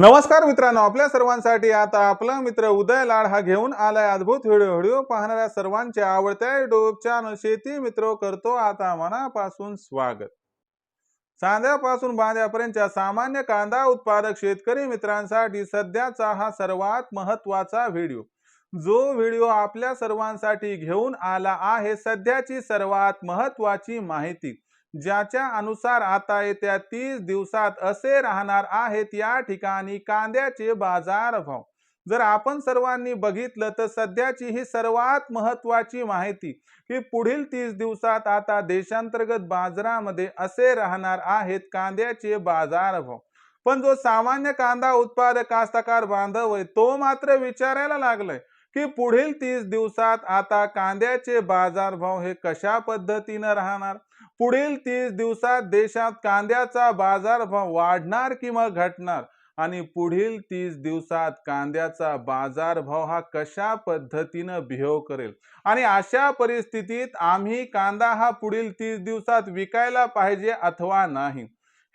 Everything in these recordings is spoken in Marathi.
नमस्कार मित्रांनो आपल्या सर्वांसाठी आता आपला मित्र उदय लाड हा घेऊन आलाय अद्भुत व्हिडिओ व्हिडिओ पाहणाऱ्या सर्वांच्या आवडत्या युट्यूब चॅनल शेती मित्र करतो आता मनापासून स्वागत. चांद्यापासून बांध्यापर्यंतच्या सामान्य कांदा उत्पादक शेतकरी मित्रांसाठी सध्याचा हा सर्वात महत्त्वाचा व्हिडिओ. जो व्हिडिओ आपल्या सर्वांसाठी घेऊन आला आहे सध्याची सर्वात महत्वाची माहिती. ज्याच्या अनुसार आता येत्या तीस दिवसात असे राहणार आहेत या ठिकाणी कांद्याचे बाजार भाव. जर आपण सर्वांनी बघितलं तर सध्याची ही सर्वात महत्वाची माहिती की पुढील तीस दिवसात आता देशांतर्गत बाजारामध्ये असे राहणार आहेत कांद्याचे बाजार भाव. पण जो सामान्य कांदा उत्पादक कास्तकार बांधव आहे तो मात्र विचारायला लागलाय की पुढील तीस दिवसात आता कांद्याचे बाजारभाव हे कशा पद्धतीनं राहणार? पुढील तीस दिवसात देशात कांद्याचा बाजारभाव वाढणार किंवा घटणार? आणि पुढील तीस दिवसात कांद्याचा बाजारभाव हा कशा पद्धतीनं बिहेव करेल? आणि अशा परिस्थितीत आम्ही कांदा हा पुढील तीस दिवसात विकायला पाहिजे अथवा नाही?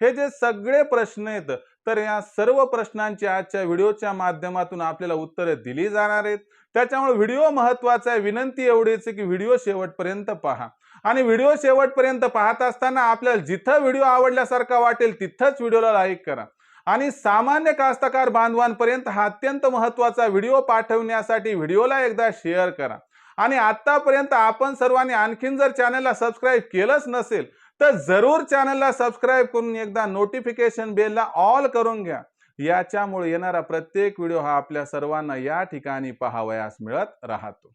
हे जे सगळे प्रश्न आहेत तर या सर्व प्रश्नांची आजच्या व्हिडिओच्या माध्यमातून आपल्याला उत्तरे दिली जाणार आहेत. त्याच्यामुळे व्हिडिओ महत्त्वाचा आहे. विनंती एवढीच की व्हिडिओ शेवटपर्यंत पहा. आणि व्हिडिओ शेवटपर्यंत पाहत असताना आपल्याला जिथं व्हिडिओ आवडल्यासारखा वाटेल तिथंच व्हिडिओला लाईक करा. आणि सामान्य कास्तकार बांधवांपर्यंत हा अत्यंत महत्त्वाचा व्हिडिओ पाठवण्यासाठी व्हिडिओला एकदा शेअर करा. आणि आतापर्यंत आपण सर्वांनी आणखीन जर चॅनलला सबस्क्राईब केलंच नसेल तर जरूर चॅनलला सबस्क्राईब करून एकदा नोटिफिकेशन बेलला ऑल करून घ्या. याच्यामुळे येणारा प्रत्येक व्हिडिओ हा आपल्या सर्वांना या ठिकाणी पाहावयास मिळत राहतो.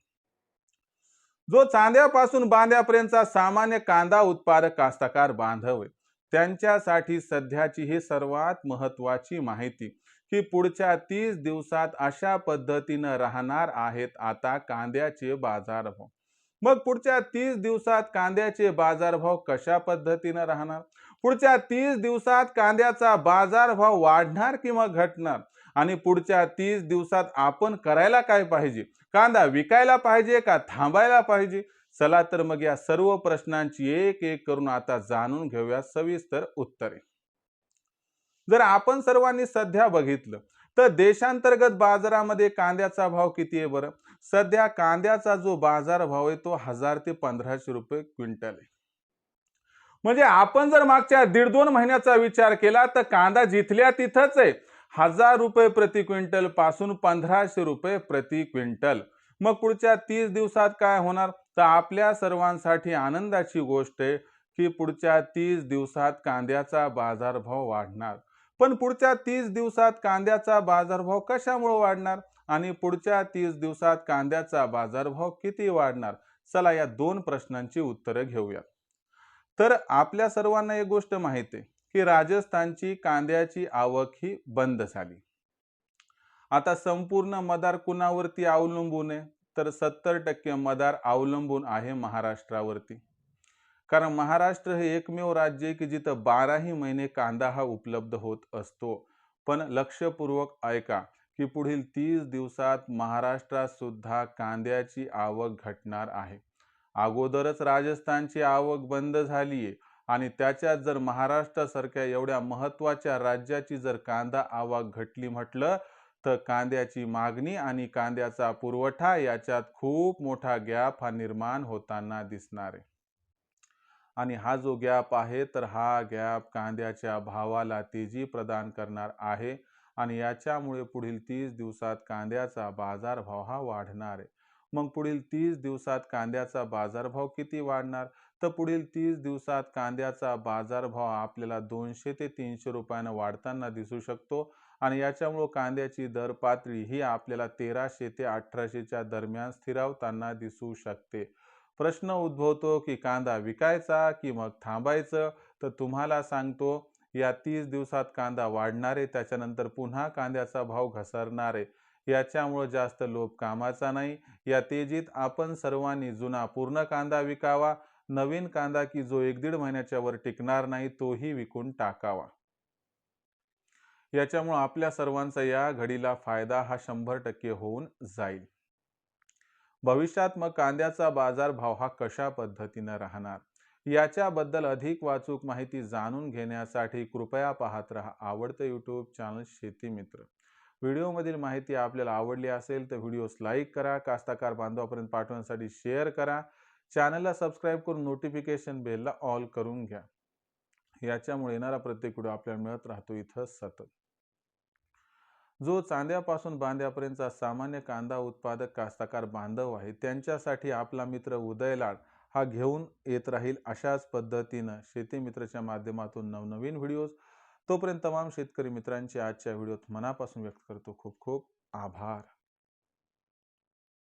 जो चांद्यापासून बांध्यापर्यंतचा सामान्य कांदा उत्पादक कास्तकार बांधव आहे. त्यांच्यासाठी सध्याची ही सर्वात महत्वाची माहिती की पुढच्या तीस दिवसात अशा पद्धतीनं राहणार आहेत आता कांद्याचे बाजारभाव. मग पुढच्या तीस दिवसात कांद्याचे बाजारभाव कशा पद्धतीनं राहणार? पुढच्या तीस दिवसात कांद्याचा बाजारभाव वाढणार किंवा घटणार? आणि पुढच्या तीस दिवसात आपण करायला काय पाहिजे? कांदा विकायला पाहिजे का थांबायला पाहिजे? चला तर मग या सर्व प्रश्नांची एक एक करून आता जाणून घेऊया सविस्तर उत्तरे. जर आपण सर्वांनी सध्या बघितलं तर देशांतर्गत बाजारामध्ये कांद्याचा भाव किती आहे बरं? सध्या कांद्याचा जो बाजार भाव आहे तो हजार ते पंधराशे रुपये क्विंटल आहे. म्हणजे आपण जर मागच्या दीड दोन महिन्याचा विचार केला तर कांदा जिथल्या तिथंच आहे. हजार रुपये प्रति क्विंटलपासून पंधराशे रुपये प्रति क्विंटल. मग पुढच्या तीस दिवसात काय होणार? तर आपल्या सर्वांसाठी आनंदाची गोष्ट आहे की पुढच्या तीस दिवसात कांद्याचा बाजारभाव वाढणार. पण पुढच्या तीस दिवसात कांद्याचा बाजारभाव कशामुळे वाढणार? आणि पुढच्या तीस दिवसात कांद्याचा बाजारभाव किती वाढणार? चला या दोन प्रश्नांची उत्तरं घेऊयात तर आपल्या सर्वांना एक गोष्ट माहिती आहे. की राजस्थानची कांद्याची आवक ही बंद झाली. आता संपूर्ण मदार कुणावरती अवलंबून आहे? तर सत्तर टक्के मदार अवलंबून आहे महाराष्ट्रावरती. कारण महाराष्ट्र हे एकमेव राज्य आहे की जिथं बाराही महिने कांदा हा उपलब्ध होत असतो. पण लक्षपूर्वक ऐका की पुढील तीस दिवसात महाराष्ट्रात सुद्धा कांद्याची आवक घटणार आहे. अगोदरच राजस्थानची आवक बंद झाली आहे आणि त्याच्यात जर महाराष्ट्रासारख्या एवढ्या महत्त्वाच्या राज्याची जर कांदा आवक घटली म्हटलं तर कांद्याची मागणी आणि कांद्याचा पुरवठा याच्यात खूप मोठा गॅप हा निर्माण होताना दिसणार आहे. आणि हा जो गॅप आहे तर हा गॅप कांद्याच्या भावाला तेजी प्रदान करणार आहे आणि याच्यामुळे पुढील तीस दिवसात कांद्याचा बाजारभाव हा वाढणार आहे. मग पुढील तीस दिवसात कांद्याचा बाजारभाव किती वाढणार? तर पुढील तीस दिवसात कांद्याचा बाजारभाव आपल्याला दोनशे ते तीनशे रुपयानं वाढताना दिसू शकतो आणि याच्यामुळं कांद्याची दर पातळी ही आपल्याला तेराशे ते अठराशेच्या दरम्यान स्थिरावताना दिसू शकते. प्रश्न उद्भवतो की कांदा विकायचा की मग थांबायचं? तर तुम्हाला सांगतो या तीस दिवसात कांदा वाढणारे त्याच्यानंतर पुन्हा कांद्याचा भाव घसरणार. आहे याच्यामुळं जास्त लोभ कामाचा नाही. या तेजीत आपण सर्वांनी जुना पूर्ण कांदा विकावा. नवीन कांदा की जो एक दीड महिन्याच्या वर टिकणार नाही तोही विकून टाकावा. याच्यामुळं आपल्या सर्वांचा या घडीला फायदा हा शंभर टक्के होऊन जाईल. भविष्यात मग कांद्याचा बाजार भाव हा कशा पद्धतीनं राहणार? याच्याबद्दल अधिक वाचूक माहिती जाणून घेण्यासाठी कृपया पाहत रहा आवडतं यूट्यूब चॅनल शेती मित्र. व्हिडिओमधील माहिती आपल्याला आवडली असेल तर व्हिडिओस लाईक करा कास्ताकार बांधवापर्यंत पाठवण्यासाठी शेअर करा. चॅनलला सबस्क्राईब करून नोटिफिकेशन बेलला ऑल करून घ्या. याच्यामुळे येणारा प्रत्येक व्हिडिओ आपल्याला मिळत राहतो इथं सतत. जो चांद्यापासून बांध्यापर्यंतचा सामान्य कांदा उत्पादक कास्ताकार बांधव आहे त्यांच्यासाठी आपला मित्र उदयलाड हा घेऊन येत राहील अशाच पद्धतीनं शेती मित्रच्या माध्यमातून नवनवीन व्हिडिओज. तोपर्यंत तमाम शेतकरी मित्रांचे आजच्या व्हिडिओत मनापासून व्यक्त करतो खूप खूप आभार.